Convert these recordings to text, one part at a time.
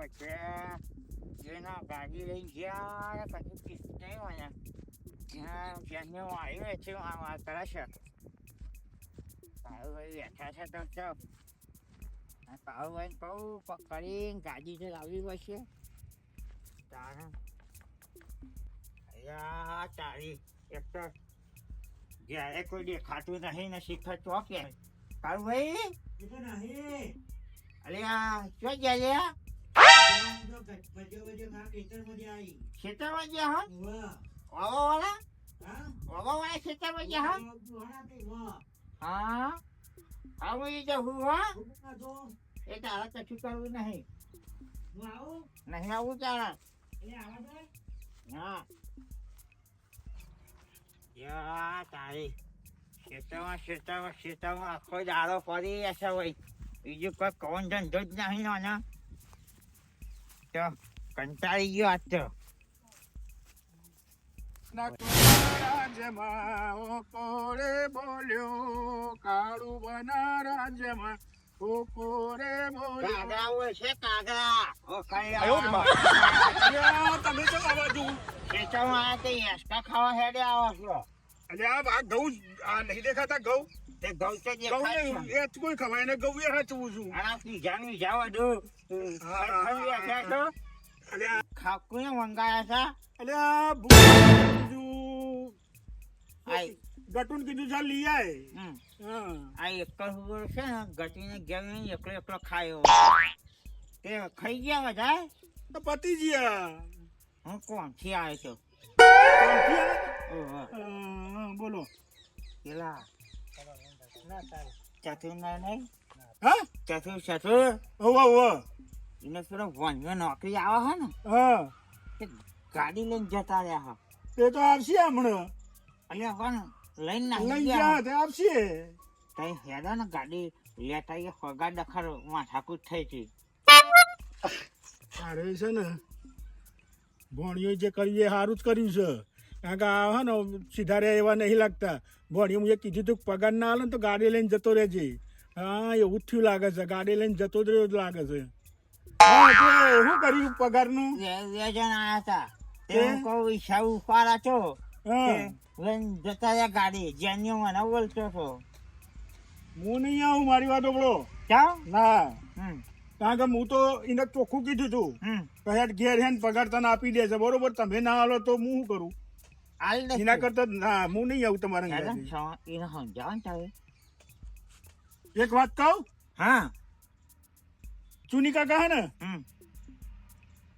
પછી એના ગાડી લઈને ગયા પછી કિસ્તે મને ત્યાં હું આવ્યો છે આ વાત કરે છે કાળુભાઈ બેઠા છે તો ચો ભાઈ બહુ પકડીને ગાડી તો લાવવી પડશે તારે અયા તારી એક તો જ્યારે કોઈ દેખાતું નહીં ને શીખર ચોકે નહીં અરે આ શું ગયા ખેતરમાં ગયા હા. વાવા વાળા વાવા વાળા ખેતરમાં ગયા હા હા આવું એ જવું હા એ તારા કશું કરવું નહીં નહીં આવું તારા હા યા તારી ખેતરમાં ખેતરમાં ખેતરમાં આખો દાડો ફરી જશે બીજું કોઈ કોણ ધંધો જ નહીં નાના તો કંટાળી ગયો આજ તો. રાજ્યમાં કોરે બોલ્યો કાળું બના ખાવા હેડે આવો છો. અલ્યા આ ઘઉં આ નહીં દેખાતા ઘઉં તે ગૌ તો છે. એ કોઈ ખવાય ને ઘઉં એ હાચવું છું. આના પીઝાનું જવા દો. હા, હા, તો. અલ્યા ખાકુને મંગાયા અલ્યા ભૂ- કીધું. આય. ગટુન કીધું ચાલ લઈ આય. આ એક જ છે ને ગટીને નહીં એકલો એકલો ખાયો. તે ખાઈ ગયા બધા? તો પતી ગયા. હું કોણથી આવ્યો છું? બોલો. પેલા ચતુરના નહીં હા? ચતુર ચતુર હોવા હોવા એને પેલો વનનો નોકરી આવે છે ને? હા. ગાડી લઈને જતા રહ્યા હા. તે તો આવશે હમણાં. અહીંયા પણ લઈને લઈ નાખી ગયા તે આવશે. તઈ હેડા ને ગાડી. લેતા એ હગા દખર માથાકૂટ થઈ હતી. અરે છે ને ભણ્યો જે કરીએ સારું જ કર્યું છે. કારણ કે આ હે ને સીધા રે એવા નહીં લાગતા. ભણી હું એ કીધું તું પગાર ના હાલે ને તો ગાડી લઈને જતો રહેજે. હા એવું થયું લાગે છે. ગાડી લઈને જતો જ રહ્યો લાગે છે. હા શું કર્યું પગારનું? જણ આયા હતા. તે? કહું ઈચ્છા ઉપાડા છો? લઈને જતા રહ્યા ગાડી. જેની મને બોલતો હતો. હું નહીં આવું મારી વાત ઓબળો ક્યાં? ના. કારણ કે હું તો એને ચોખ્ખું કીધું તું. હમ. કહ્યા ઘેર હેન પગાર તને આપી દે છે. બરોબર તમે ના હાલો તો હું શું કરું? આલી દે એના કરતા ના હું નહીં આવું તમારા ઘરે એને સમજાવો તારે એક વાત કહું? હા. ચુની કાકા હે ને?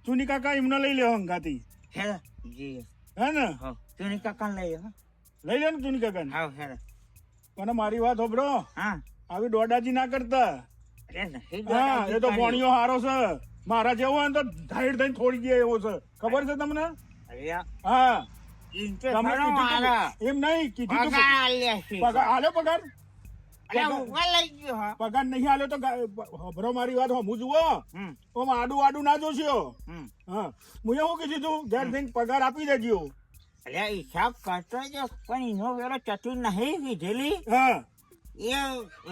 ચુની કાકા એમને લઈ લેવા હંગાતી હેડા જી. હે ને? હા કાકા લઈ હા. લઈ લે ને ચુની કાકા હા. હેડા પણ મારી વાત હોબરો હા. આવી દોડાજી ના કરતા. હા એ તો ભોણિયો હારો છે. મારા જેવો તો ધાઈડ થઈને થોડી ગયા એવો છે. ખબર છે તમને? હા. તમે કીધું એમ નહીં કીધું પગાર આલ્યા પગાર નહીં આલ્યો તો ગા- મારી વાત હું જુઓ. ઓમ આડું આડું ના જોશો. હા. હું એવું કીધું તું ઘેર જઈને પગાર આપી દેજો. અરે હિસાબ કરતો જો પણ એનો વેરો ચતુર નહીં કીધેલી. હા. એ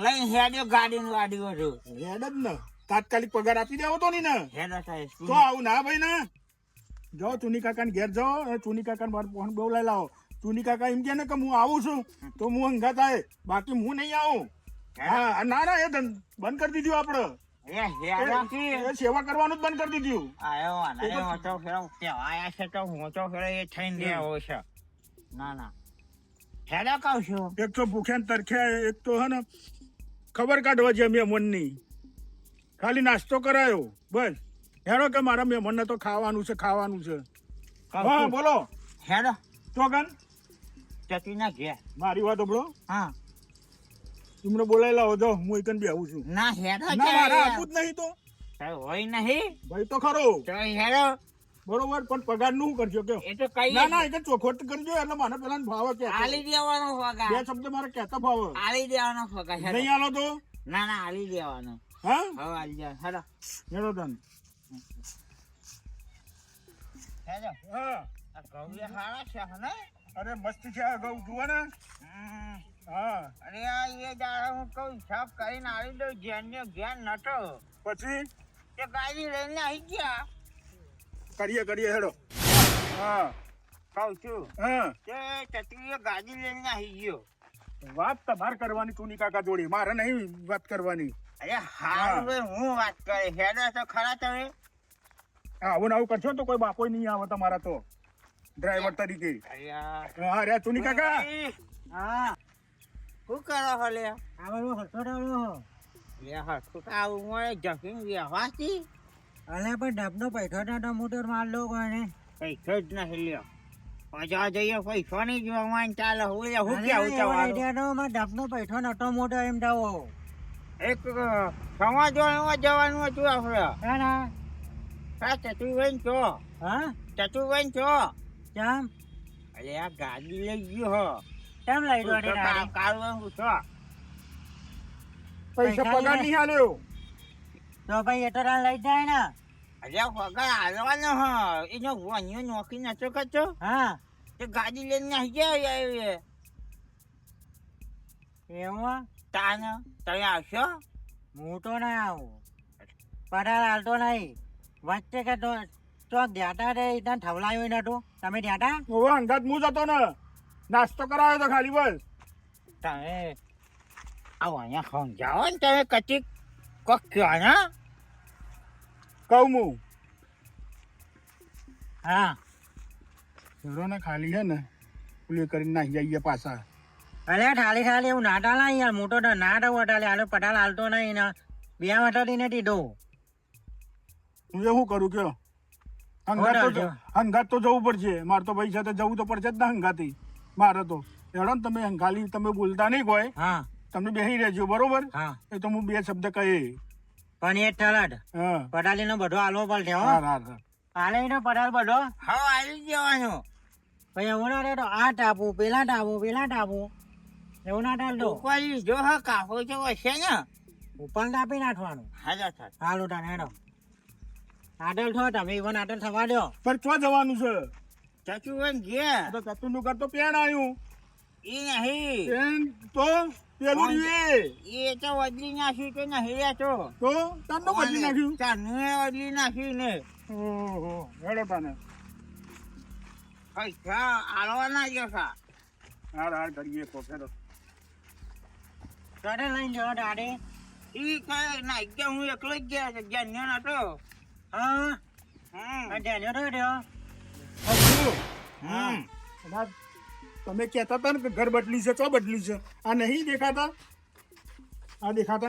લઈ હેડ્યો ગાડી નું ગાડી હતું હેડ જ ને. તાત્કાલિક પગાર આપી દેવો તો નહીં ને. હેડ તો આવું ના ભાઈ ને. જાઓ ચુની કાકા ને ઘેર જાઓ અને ચુની કાકા ને મારું ફોન લઈ લાવો. ચુની કાકા એમ કે ને કે હું આવું છું તો હું અંગા થાય. બાકી હું નહીં આવું. હા? ના ના એ બંધ કરી દીધું એ સેવા કરવાનું જ બંધ કરી દીધું. આયો છે તો મોટો ફેરો એ થઈને રહ્યો છે. ના ના. હેડો કહું છું. એક તો ભૂખ્યા તરખ્યા એક તો હે ને ખબર કાઢવા છે મહેમાનની ખાલી નાસ્તો કરાયો બસ. હેડો કે મારા મહેમાનને તો ખાવાનું છે ખાવાનું છે. હા બોલો. હેડો. ચોગન? ચતી ના ઘેર. મારી વાત બોલો હા. તમને બોલાવી હો જો હું એક આવું છું. ના હેડો ના મારા મારે જ નહીં તો. હોય નહીં. ભાઈ તો ખરો. તો હેડો. બરોબર પણ પગારનું કરજો કે એ તો કઈ ના ના એક ચોખવટ કરજો એટલે મને પેલા ભાવ કે આલી દેવાનો બે પગાર શબ્દ મારે કહેતા ભાવ. આલી દેવાનો પગાર નહીં આલો તો? ના ના આલી દેવાનો. હા? હવે આલી દેવાનો. હેડો. હેડો તન. ને? અરે મસ્ત છે જુઓ ને. હા. અરે આ એ દાડા હું કહું હિસાબ કરીને આવી દઉં જ્ઞાન નતો. પછી? તે ગાડી લઈને આવી ગયા. કરીએ કરીએ હેડો. હા. કહું છું હા. તે ચતુરીએ ગાડી લઈને આવી ગયો. વાત તમારે કરવાની તું કાકા જોડે. મારે નહીં વાત કરવાની. અરે હારું ભાઈ હું વાત કરે. હેડો તો ખરા તમે. આવું આવું કરશો તો કોઈ બાપો નહીં આવે તમારા તો. ડ્રાઈવર તરીકે. હા રે ચુની કાકા. હા. શું કરો હો લે આ બધું હસતો રહ્યો લે હરખું. આવું મળે જમીન વ્યવહારથી અલે પણ ડબનો પૈસો ના મોટર માર લો કોઈને પૈસો જ નહીં લ્યો. પૈસા જઈએ પૈસો નહીં જોવાનું ચાલે. હું હું કેવું મારે ડબનો પૈસો નટો મોટો એમ જાવો એક સમાજમાં જવાનું હતું આપણે. હે ને હા ચતુર્બેન છો. હા? ચતુર્બેન છો. કેમ? અરે આ ગાડી લઈ ગયો હો. કેમ લઈ ગયો કાઢવાનું છો. પૈસા પૈસા પગાર નહીં હાલ્યો તો ભાઈ એ તો લઈ જાય ને. અરે પગાર હાલવાનો હ. એનો વન્યો નોકરી નતો કરતો હા. તે ગાડી લઈને આવી ગયા એવું તાન તમે આવશો? હું તો ના આવું. પડાર હાલતો નહીં. વચ્ચે કે તો તો ધ્યાતા રે ત્યાં ઠવલાયું નતું તમે ધ્યાતા હું અંગાત હું જતો ને. નાસ્તો કરાવ્યો તો ખાલી બસ તમે આવો અહીંયા સમજાવો ને તમે કચી કોક કયો ને કહું હું. હા. ને ખાલી છે ને પેલું કરીને નાખી જઈએ પાછા. અલે ઠાલી ઠાલી એવું નાટા ના યાર. મોટો તો નાટો તો વટાલે આલો પટાલ હાલતો નહીં ને. બે વટાડી નથી દો હું એ શું કરું કયો? હંગાત તો હંગાત તો જવું પડશે. મારે તો ભાઈ સાથે જવું તો પડશે જ ને હંગાતી મારે તો. એડો ને તમે ખાલી તમે બોલતા નહીં કોઈ. હા. તમે બેસી રહેજો બરોબર? હા. એ તો હું બે શબ્દ કહી. પણ એ હા. પટાલી નો બધો હાલવો પડશે હો. હા હા હા. હાલે નો પટાલ બધો. હા આવી જવાનો પછી હું ના રહે તો આ ટાપુ પેલા ટાપુ પેલા ટાપુ. એવું ના ટાલ દો ઉપર જો હા કાપો તો હશે ને. ઉપર કાપી નાખવાનું. હાજર સર હાલું તાને હેડો. થો તમે ઈવન થવા દો. પણ ચો જવાનું છે? ચતુર્બેન ગયા આ તો કતું નું તો પેણ આવ્યું એ નહીં. પેણ તો પેલું એ. એ તો બદલી નાખ્યું તો નહીં રહેતો તો. તારનું બદલી નાખ્યું? તાનું એ બદલી નાખ્યું ને. ઓહો હેડો તાને. પૈસા આલવાના જ હતા હાર હાર કરીએ તો હેડો. ચોટે લઈને જવો દાડે ઈ કઈ ના કે હું એકલો જ ગયા છે જ્ઞાન નતો હા? હમ. આ ધ્યાન તો રહ્યો. હમ. તમે કહેતા હતા ને કે ઘર બદલી છે ચો બદલી છે. આ નહીં દેખાતા? આ દેખાતા?